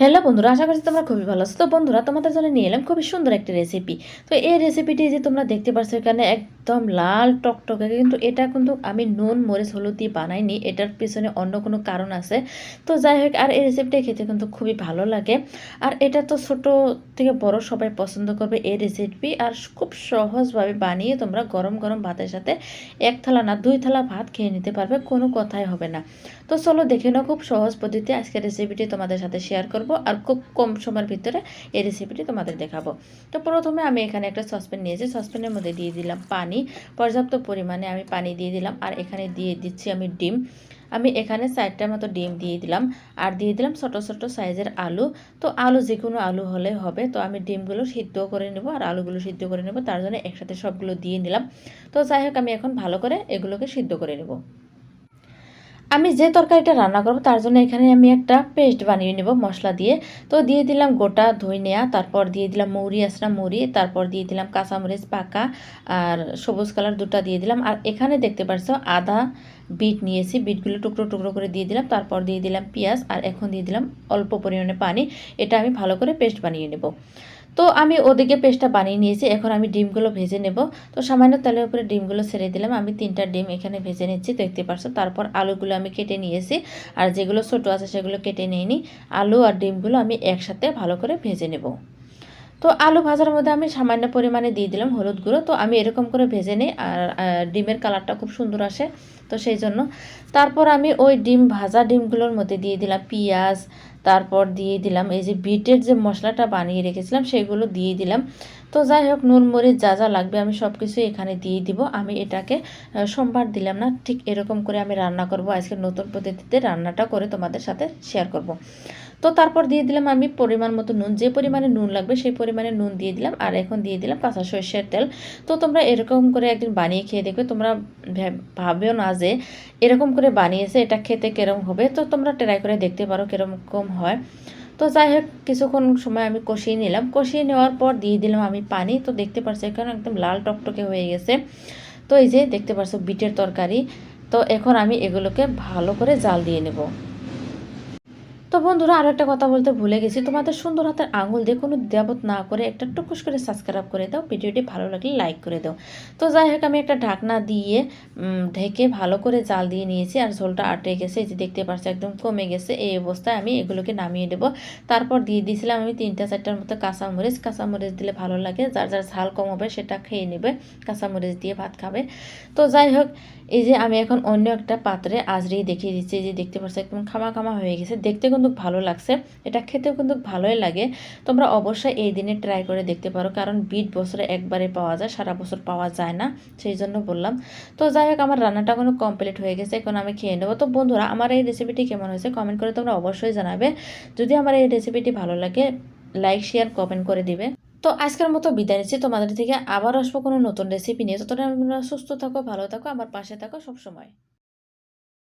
Hello বন্ধুরা, আশা করছি তোমরা খুবই ভালো আছো। তো বন্ধুরা, তোমাদের জন্য নিয়ে এলাম খুবই সুন্দর একটি রেসিপি তো এই রেসিপিটি যে তোমরা দেখতে পাচ্ছ এখানে একদম লাল টকটকে। কিন্তু এটা কিন্তু আমি নুন, মরিচ, হলুদ দিয়ে বানাইনি। এটার পিছনে অন্য কোনো কারণ আছে। তো যাই হোক, আর এই রেসিপিটা খেতে কিন্তু খুবই ভালো লাগে। আর এটা তো ছোট থেকে বড় সবাই পছন্দ করবে এই রেসিপি আর খুব সহজভাবে বানিয়ে তোমরা গরম গরম ভাতের সাথে এক থালা না দুই থালা ভাত খেয়ে নিতে পারবে, কোনো কথাই হবে না। তো চলো দেখে নাও খুব সহজ পদ্ধতিতে আজকের রেসিপিটি তোমাদের সাথে শেয়ার করব আর খুব কম সময়ের ভিতরে এই রেসিপিটি তোমাদের দেখাবো। তো প্রথমে আমি এখানে একটা সসপ্যান নিয়েছি। সসপ্যানের মধ্যে দিয়ে দিলাম পানি। পর্যাপ্ত পরিমাণে আমি পানি দিয়ে দিলাম আর এখানে দিয়ে দিচ্ছি আমি ডিম। আমি এখানে চারটার মতো ডিম দিয়ে দিলাম আর দিয়ে দিলাম ছোট ছোট সাইজের আলু। তো আলু যে কোনো আলু হলে হবে। তো আমি ডিমগুলো সিদ্ধ করে নেব আর আলুগুলো সিদ্ধ করে নেব। তার জন্য একসাথে সবগুলো দিয়ে নিলাম। তো যাই হোক, আমি এখন ভালো করে এগুলোকে সিদ্ধ করে নেব। আমি যে তরকারিটা রান্না করব, তার জন্য এখানে আমি একটা পেস্ট বানিয়ে নেব মশলা দিয়ে। তো দিয়ে দিলাম গোটা ধুই নেয়া তারপর দিয়ে দিলাম মৌরি আসনা মৌরি, তারপর দিয়ে দিলাম কাঁচামরিচ, পাকা আর সবুজ কালার দুটা দিয়ে দিলাম। আর এখানে দেখতে পাচ্ছ আদা বিট নিয়েছি, বিটগুলো টুকরো টুকরো করে দিয়ে দিলাম, তারপর দিয়ে দিলাম পেঁয়াজ আর এখন দিয়ে দিলাম অল্প পরিমাণে পানি, এটা আমি ভালো করে পেস্ট বানিয়ে নেব। তো আমি ওদিকে পেস্টটা বানিয়ে নিয়েছি, এখন আমি ডিমগুলো ভেজে নেব। তো সামান্য তেলের উপরে ডিমগুলো ছেড়ে দিলাম, আমি তিনটা ডিম এখানে ভেজে নিচ্ছি, দেখতে পারছ তারপর আলুগুলো আমি কেটে নিয়েছি, আর যেগুলো ছোটো আছে সেগুলো কেটে নিইনি, আলু আর ডিমগুলো আমি একসাথে ভালো করে ভেজে নেব। তো আলু ভাজার মধ্যে আমি সামান্য পরিমাণে দিয়ে দিলাম হলুদ গুঁড়ো, তো আমি এরকম করে ভেজে নিই, আর ডিমের কালারটা খুব সুন্দর আসে। তো সেই জন্য। তারপর আমি ওই ডিম, ভাজা ডিমগুলোর মধ্যে দিয়ে দিলাম পেঁয়াজ, তারপর দিয়ে দিলাম এই যে বিটের যে মশলাটা বানিয়ে রেখেছিলাম সেগুলো দিয়ে দিলাম। তো যাই হোক, নুন, মরিচ যা যা লাগবে আমি সব কিছু এখানে দিয়ে দিব। আমি এটাকে সোমবার দিলাম না, ঠিক এরকম করে আমি রান্না করব। আজকে নতুন পদ্ধতিতে রান্নাটা করে তোমাদের সাথে শেয়ার করব। তো তারপর দিয়ে দিলাম আমি পরিমাণ মতো নুন, যে পরিমাণে নুন লাগবে সেই পরিমাণে নুন দিয়ে দিলাম। আর এখন দিয়ে দিলাম কাঁচা সর্ষের তেল। তো তোমরা এরকম করে একদিন বানিয়ে খেয়ে দেখবে, তোমরা ভাবেও না যে এরকম করে বানিয়েছে, এটা খেতে কেরম হবে? তো তোমরা ট্রাই করে দেখতে পারো কম হয়। তো যাই হোক, কিছুক্ষণ সময় আমি কষিয়ে নিলাম। কষিয়ে নেওয়ার পর দিয়ে দিলাম আমি পানি। তো দেখতে পাচ্ছি এখানে একদম লাল টকটকে হয়ে গেছে। তো এই যে দেখতে পারছ বিটের তরকারি। তো এখন আমি এগুলোকে ভালো করে জাল দিয়ে নেব। তো বন্ধুরা আরও একটা কথা বলতে ভুলে গেছি। তোমাদের সুন্দর হাতের আঙুল দিয়ে কোনো দেবত না করে একটা টুকুস করে সাবস্ক্রাইব করে দাও। ভিডিওটি ভালো লাগলে লাইক করে দাও। তো যাই হোক, আমি একটা ঢাকনা দিয়ে ঢেকে ভালো করে জাল দিয়ে নিয়েছি আর ঝোলটা আটে গেছে। এই যে দেখতে পাচ্ছি, একদম কমে গেছে। এই অবস্থায় আমি এগুলোকে নামিয়ে দেবো। তারপর দিয়ে দিয়েছিলাম আমি তিনটা চারটার মতো কাঁচামরিচ। কাঁচামরিচ দিলে ভালো লাগে। যার যার ঝাল কম হবে সেটা খেয়ে নেবে। কাঁচামরিচ দিয়ে ভাত খাবে। তো যাই হোক এই যে আমি এখন অন্য একটা পাত্রে আজরিয়ে দেখিয়ে দিচ্ছি যে দেখতে পাচ্ছি একদম খামা খামা হয়ে গেছে, দেখতে কিন্তু ভালো লাগছে, এটা খেতেও কিন্তু ভালোই লাগে, তোমরা অবশ্যই এই দিনে ট্রাই করে দেখতে পারো, কারণ বিট বছরে একবারে পাওয়া যায়, সারা বছর পাওয়া যায় না, সেই জন্য বললাম। তো যাই হোক, আমার রান্নাটা কোনো কমপ্লিট হয়ে গেছে, এখন আমি খেয়ে নেব। তো বন্ধুরা, আমার এই রেসিপিটি কেমন হয়েছে কমেন্ট করে তোমরা অবশ্যই জানাবে, যদি আমার এই রেসিপিটি ভালো লাগে লাইক শেয়ার কমেন্ট করে দিবে। তো আজকের মতো বিদায় নিচ্ছি। তোমাদের থেকে আবার আসব কোনো নতুন রেসিপি নিয়ে। ততটা সুস্থ থাকো, ভালো থাকো, আমার পাশে থাকো সবসময়।